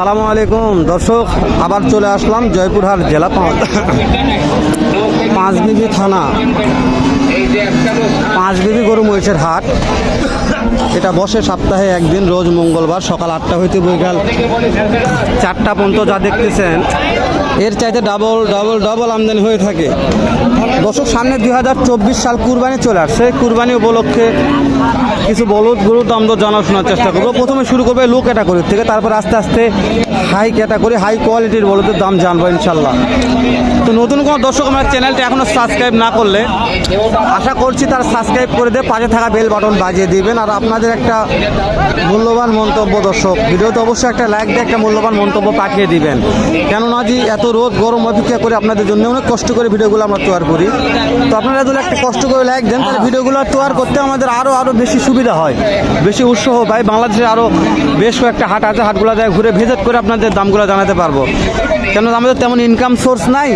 সালামু আলাইকুম। দর্শক, আবার চলে আসলাম জয়পুরহাট জেলা পাঁচ। পাঁচবিবি থানা। পাঁচবিবি গরু মহিষের হাট। এটা বসে সপ্তাহে একদিন, রোজ মঙ্গলবার সকাল আটটা হইতে বিকাল চারটা পর্যন্ত যা দেখতেছেন। এর চাইতে ডাবল ডাবল ডাবল আমদানি হয়ে থাকে। দর্শক, সামনে দুই হাজার চব্বিশ সাল কুরবানি চলে আসছে। কুরবানি উপলক্ষে কিছু বলদ গরুর দাম জানা শোনার চেষ্টা করব। প্রথমে শুরু করবে লো ক্যাটাগরির থেকে, তারপর আস্তে আস্তে হাই ক্যাটাগরি হাই কোয়ালিটির বলদের দাম জানব ইনশাল্লাহ তো নতুন কোনো দর্শক আমার চ্যানেলটা এখনও সাবস্ক্রাইব না করলে, আশা করছি তারা সাবস্ক্রাইব করে দিয়ে পাশে থাকা বেল বাটন বাজিয়ে দিবেন। আর আপনাদের একটা মূল্যবান মন্তব্য দর্শক, ভিডিওতে অবশ্যই একটা লাইক দিয়ে একটা মূল্যবান মন্তব্য পাঠিয়ে দিবেন। কেননা যে এত রোদ, গরম অপেক্ষা করে আপনাদের জন্য অনেক কষ্ট করে ভিডিওগুলো আমরা তৈরি করি। তো আপনারা যদি একটা কষ্ট করে লাইক দেন, তাহলে ভিডিওগুলো তৈরি করতে আমাদের আরও আরও বেশি সুবিধা হয়, বেশি উৎসাহ পাই বাংলাদেশে আরও বেশ কয়েকটা হাট আছে, হাটগুলো যায় ঘুরে ভিজিট করে আপনাদের দামগুলো জানাতে পারব। কেন আমাদের তেমন ইনকাম সোর্স নাই।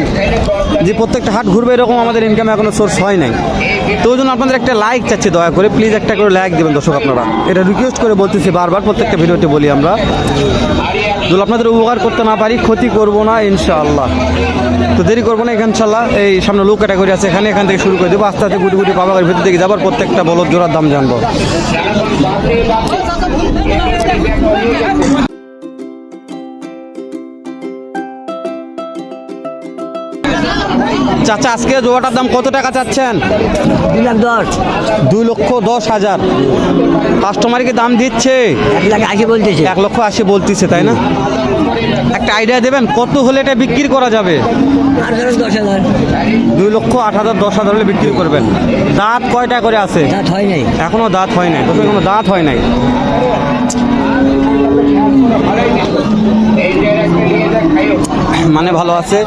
যে প্রত্যেকটা হাট ঘুরবে, এরকম আমাদের ইনকাম এখনও সোর্স হয় নাই। তো ওই জন্য আপনাদের একটা লাইক চাচ্ছি, দয়া করে। প্লিজ একটা করে লাইক দেবেন, দর্শক আপনারা। এটা রিকোয়েস্ট করে বলতেছি বারবার, প্রত্যেকটা ভিডিওতে বলি আমরা। যদি আপনাদের উপকার করতে না পারি, ক্ষতি করব না, ইনশাআল্লাহ। তো দেরি করব না এখান ইনশাল্লাহ এই সামনে লোক ক্যাটাগরি আছে, এখানে এখান থেকে শুরু করে দেবো। আস্তে আস্তে গুটি গুটি পাবাগার ভিতর থেকে যাবার প্রত্যেকটা বলদ জোড়ার দাম জানব। চাচা আজকে জোড়াটার দাম কত টাকা চাচ্ছেন? দুই লাখ দশ। দুই লক্ষ দশ হাজার। কাস্টমারকে দাম দিচ্ছে? এক লাখ আশি বলতেছে। এক লক্ষ আশি বলতেছে তাই না? একটা আইডিয়া দেবেন কত হলে এটা বিক্রি করা যাবে? দুই লক্ষ আট হাজার দশ হাজার হলে বিক্রি করবেন। দাঁত কয়টা করে আছে? দাঁত হয় নাই। এখনও দাঁত হয় নাই এখনও দাঁত হয় নাই। মানে ভালো আছে।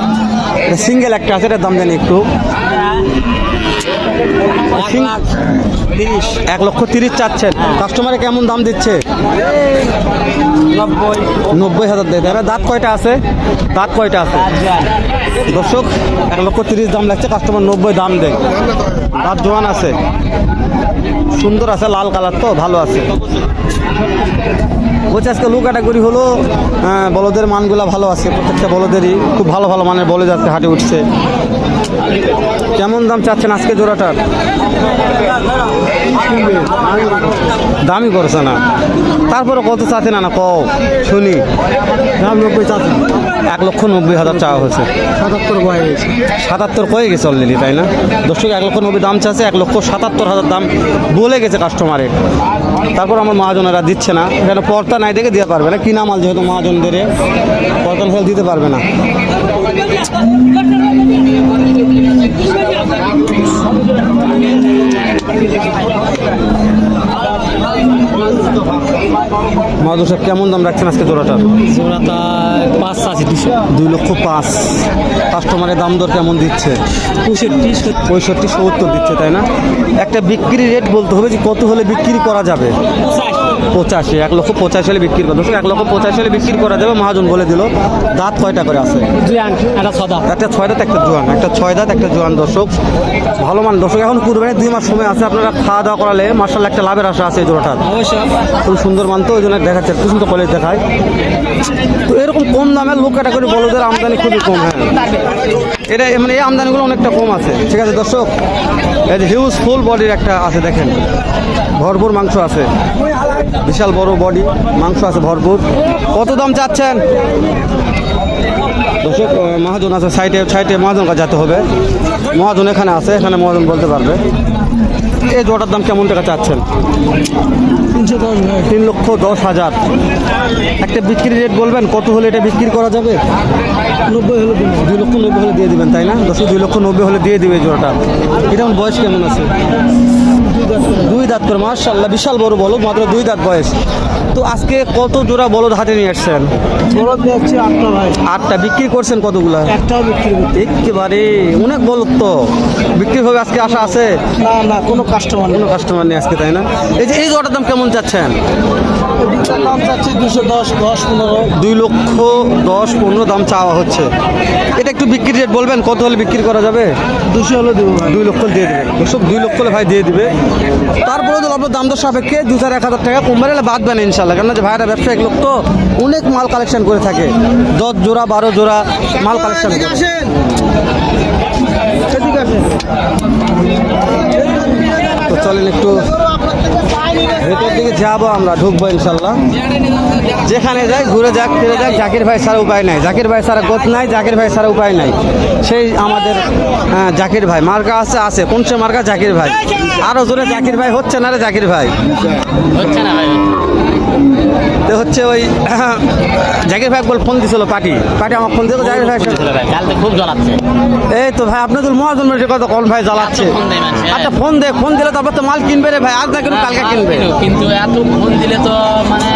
সিঙ্গেল একটা আছে এটার দাম জানি একটু। এক লক্ষ তিরিশ চাচ্ছেন। কাস্টমারে কেমন দাম দিচ্ছে? নব্বই। হাজার দেয়। তাহলে দাঁত কয়টা আছে? দাঁত কয়টা আছে? দর্শক এক লক্ষ তিরিশ দাম লাগছে কাস্টমার নব্বই দাম দেয়। দাঁত জোয়ান আছে। সুন্দর আছে লাল কালার তো ভালো আছে। বলছে আজকে লু ক্যাটাগরি হলো বলদের মানগুলো ভালো আছে, প্রত্যেকটা বলদেরই খুব ভালো ভালো মানের বলদ যাচ্ছে হাটে উঠছে। কেমন দাম চাচ্ছেন আজকে জোড়াটার? দামই করছে না। তারপরে কত চাচ্ছে না না কও শুনি। দাম নব্বই এক লক্ষ নব্বই হাজার চাওয়া হয়েছে। সাতাত্তর সাতাত্তর কয়ে গেছে অলরেডি তাই না? দর্শক এক লক্ষ নব্বই দাম চাচ্ছে এক লক্ষ সাতাত্তর হাজার দাম বলে গেছে কাস্টমারে তারপর আমার মহাজনেরা দিচ্ছে না। এখানে পর্তা নাই দেখে দিতে পারবে না। কিনা মাল যেহেতু মহাজনদের পর্তা ফেল দিতে পারবে না। মহাজন সাহেব কেমন দাম রাখছেন আজকে জোড়াটার জোড়াটা পাঁচ আছে দুশো। দুই লক্ষ পাঁচ। কাস্টমারের দাম দর কেমন দিচ্ছে? পঁয়ষট্টি পঁয়ষট্টি সত্তর দিচ্ছে তাই না? একটা বিক্রি রেট বলতে হবে যে কত হলে বিক্রি করা যাবে? পঁচাশি এক লক্ষ পঁচাশি হলে বিক্রি করা। এক লক্ষ পঁচাশি হলে বিক্রি করা যাবে। মহাজন বলে দিল দাঁত কয়টা করে আছে? একটা ছয় দাঁত। একটা জোয়ান একটা ছয় দাঁত একটা জোয়ান দর্শক। ভালো মান দর্শক এখন কুরবানির দুই মাস সময় আছে। আপনারা খাওয়া দাওয়া করালে মার্শাল একটা লাভের আশা আছে এই জোড়াটার। খুব সুন্দর মান তো ওই জন্য দেখাচ্ছে একটু সুন্দর কলেজ দেখায়। তো এরকম কম দামের লোক ক্যাটাগরি বলদের আমদানি খুবই কম হ্যাঁ। এটা মানে এই আমদানিগুলো অনেকটা কম আছে। ঠিক আছে দর্শক এই যে হিউজ ফুল বডির একটা আছে দেখেন। ভরপুর মাংস আছে। বিশাল বড় বডি মাংস আছে ভরপুর। কত দাম চাচ্ছেন? দর্শক মহাজন আছে সাইডে সাইডে মহাজন কাছে যেতে হবে। মহাজন এখানে আছে এখানে মহাজন বলতে পারবে। এই জোটার দাম কেমন টাকা চাচ্ছেন? তিন লক্ষ দশ হাজার। একটা বিক্রি রেট বলবেন কত হলে এটা বিক্রি করা যাবে? নব্বই হলে দুই লক্ষ নব্বই হলে দিয়ে দেবেন তাই না? দশ দুই লক্ষ নব্বই হলে দিয়ে দেবে এই জোড়াটা। এটা বয়স কেমন আছে? দুই দাঁত করে মার্শাল্লাহ বিশাল বড় বলো মাত্র দুই দাঁত বয়স। তো আজকে কত জোড়া বলদ হাতে নিয়ে আসছেন? বলদ আটটা ভাই। আটটা বিক্রি করছেন কতগুলা? একটাও বিক্রি করতে একেবারে অনেক বলদ তো। বিক্রি হবে আজকে আশা আছে? না না কোনো কাস্টমার কোনো কাস্টমার নেই আজকে তাই না? এই যে এই জোড়াটার দাম কেমন চাচ্ছেন? দাম চাচ্ছে দুশো দশ দশ পনেরো। দুই লক্ষ দশ পনেরো দাম চাওয়া হচ্ছে। এটা একটু বিক্রি রেট বলবেন কত হলে বিক্রি করা যাবে? দুশো হলে দেবো দুই লক্ষ দিয়ে দেবে। দর্শক দুই লক্ষ হলে ভাই দিয়ে দিবে। তারপরে তো আপনার দাম দর সাপেক্ষে দু চার এক হাজার টাকা কোম্পানি এলে বাদ দেন ইনশাল্লাহ কেননা যে ভাইরা ব্যবসায়িক লোক তো অনেক মাল কালেকশন করে থাকে। দশ জোড়া, বারো জোড়া মাল কালেকশন করে চলেন একটু ভেতর দিকে যাব আমরা ঢুকবো ইনশাল্লাহ। যেখানে যাই ঘুরে যাক ফিরে যাক জাকির ভাই ছাড়া উপায় নাই। জাকির ভাই ছাড়া গত নাই জাকির ভাই ছাড়া উপায় নাই। সেই আমাদের আহ, জাকির ভাই। মার্কা আছে আছে। কোন সে মার্কা? জাকির ভাই। আরও জোরে জাকির ভাই হচ্ছে না রে জাকির ভাই? হচ্ছে না ভাই। তো হচ্ছে ওই জাকির ভাই একবার ফোন দিছিল পার্টি। পার্টি আমার ফোন দিল জাকির ভাই কালকে খুব জ্বলাচ্ছে। এই তো ভাই আপনাদের মহাজন মেয়ের কথা কোন ভাই জ্বালাচ্ছে। আচ্ছা ফোন দে ফোন দিলে তারপর তো মাল কিনবে রে ভাই আজ না কিন্তু কালকে কিনবে। কিন্তু এত ফোন দিলে তো মানে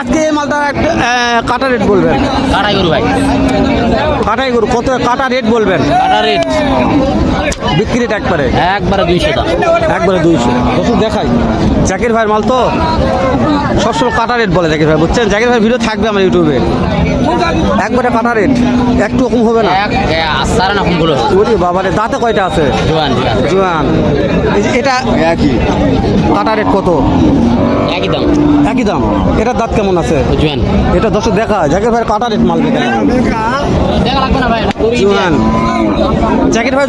আজকে এই মালটা একটা কাটা রেট বলবেন? কাটাই গরু ভাই। কাটাই গরু কত কাটা রেট বলবেন? কাটা রেট বিক্রি রেট একবারে? একবারে দুইশো একবারে দুইশো। ওষুধ দেখাই। জাকির ভাইয়ের মাল তো সবসময় কাটা রেট বলে জাকির ভাই বুঝছেন? জাকির ভাই ভিডিও থাকবে আমার ইউটিউবে। একবারে কাটা রেট একটু কম হবে না? ওরে বাবারে দাঁতে কয়টা আছে? জোয়ান জোয়ান। এটা একই। কাটা রেট কত? একই দাম। একই দাম? এটার দাঁত কেমন আছে? জোয়ান এটা দশ দেখা জাকির ভাইয়ের কাটা রেট মাল দেখা লাগবে না ভাই জোয়ান জাকির ভাই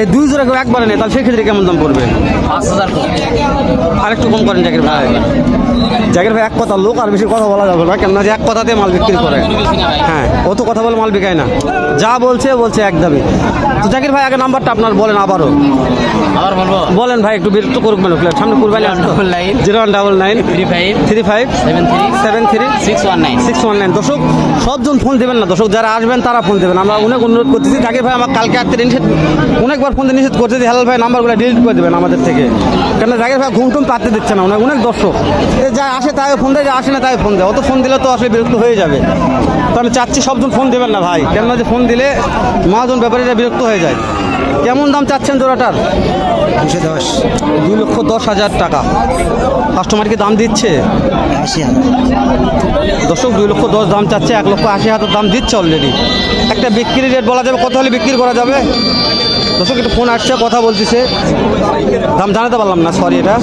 এই দুই জোড়া কেউ একবারে নেই তাহলে সেক্ষেত্রে কেমন দাম পড়বে? পাঁচ হাজার আর একটু কম করেন জাকির ভাই। জাকির ভাই এক কথা লোক আর বেশি কথা বলা যাবে না কেননা যে এক কথাতে মাল বিক্রি করে। হ্যাঁ ও তো কথা বলে মাল বিকায় না। যা বলছে বলছে একদমই তো জাকির ভাই আগে নাম্বারটা আপনার বলেন আবারও। আবার বলব? বলেন ভাই একটু বিরক্ত করুক মানে সামনে কুরবানি. Zero one double nine three five three five seven three seven three six one nine six one nine. দর্শক সবজন ফোন দেবেন না। দর্শক যারা আসবেন তারা ফোন দেবেন। আমরা অনেক অনুরোধ করতেছি। জাকির ভাই আমার কালকে আসতে নিষেধ অনেকবার ফোন নিষেধ করতেছি হেলাল ভাই নাম্বারগুলো ডিলিট করে দেবেন আমাদের থেকে। কেন জাকির ভাই ঘুম টুম পাততে দিচ্ছে না। অনেক অনেক দর্শক। যা আসে তাই ফোন দেয় যা আসে না তাই ফোন দেয়। অত ফোন দিলে তো আসলে বিরক্ত হয়ে যাবে। তো আমি চাচ্ছি সবজন ফোন দেবেন না ভাই। কেননা যে ফোন দিলে মহাজন ব্যাপারীরা বিরক্ত হয়ে যায়। কেমন দাম চাচ্ছেন জোড়াটার? দুশো দশ দুই লক্ষ দশ হাজার টাকা। কাস্টমারকে দাম দিচ্ছে? আশি হাজার। দর্শক দুই লক্ষ দশ দাম চাচ্ছে এক লক্ষ আশি হাজার দাম দিচ্ছে অলরেডি একটা বিক্রি রেট বলা যাবে কত হলে বিক্রি করা যাবে? দর্শক একটু ফোন আসছে কথা বলতেছে। দাম জানাতে পারলাম না সরি এটা।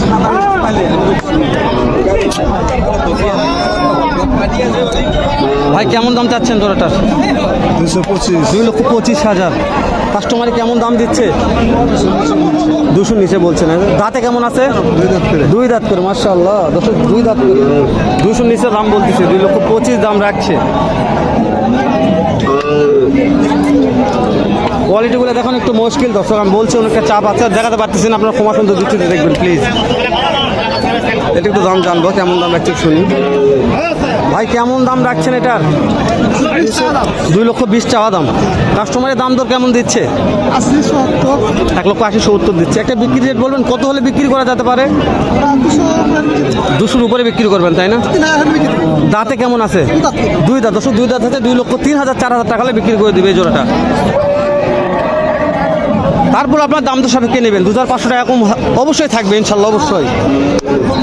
ভাই কেমন দাম চাচ্ছেন জোড়াটার? দুশো পঁচিশ। দুই লক্ষ পঁচিশ হাজার। কাস্টমারে কেমন দাম দিচ্ছে? দুশো নিচে বলছেন দাঁতে কেমন আছে? দুই দাঁত করে। মার্শাল্লাহ দশ দুই দাঁত করে। দুশো নিচে দাম বলতেছে দুই লক্ষ পঁচিশ দাম রাখছে। কোয়ালিটিগুলো দেখুন একটু মুশকিল দর্শক আমি বলছি অনেকটা চাপ আছে। আর দেখাতে পারতেছি না আপনার ক্ষমা সুন্দর দৃষ্টিতে দেখবেন প্লিজ এটা একটু দাম জানব কেমন দাম রাখছে একটু শুনি। ভাই কেমন দাম রাখছেন এটার? দুই লক্ষ বিশ চাওয়া দাম। কাস্টমারের দাম দর কেমন দিচ্ছে? এক লক্ষ আশি সত্তর দিচ্ছে। একটা বিক্রি রেট বলবেন কত হলে বিক্রি করা যেতে পারে? দুশোর উপরে বিক্রি করবেন তাই না? দাঁতে কেমন আছে? দুই দাঁত। দশ দুই দাঁত আছে দুই লক্ষ তিন হাজার চার হাজার টাকা হলে বিক্রি করে দিবে এই জোড়াটা। তারপর আপনার দাম তো সাপেক্ষে নেবেন? দু হাজার পাঁচশো টাকা কম অবশ্যই থাকবে ইনশাল্লাহ অবশ্যই।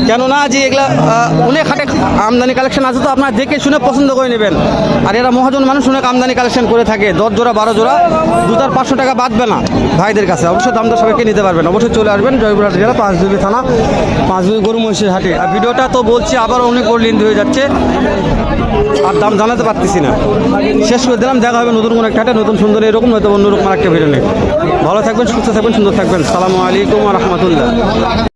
কেননা যে এগুলা অনেক হাটে আমদানি কালেকশন আছে তো আপনার দেখে শুনে পছন্দ করে নেবেন। আর এরা মহাজন মানুষ অনেক আমদানি কালেকশন করে থাকে। দশ জোড়া বারো জোড়া দু হাজার পাঁচশো টাকা বাঁধবে না ভাইদের কাছে। অবশ্যই দাম তো সবাইকে নিতে পারবেন। অবশ্যই চলে আসবেন জয়পুরহাট জেলা পাঁচ দুই থানা পাঁচ দুই গরু মহিষের হাটে। আর ভিডিওটা তো বলছি আবার অনেক লেন্থ হয়ে যাচ্ছে। আর দাম জানাতে পারতেছি না। শেষ করে দিলাম দেখা হবে নতুন কোনো একটা হাটে, নতুন সুন্দর এরকম হয়তো অন্যরকম একটা ভিডিও নেই ভালো থাকবেন সুস্থ থাকবেন সুন্দর থাকবেন। সালামু আলাইকুম রহমতুল্লাহ।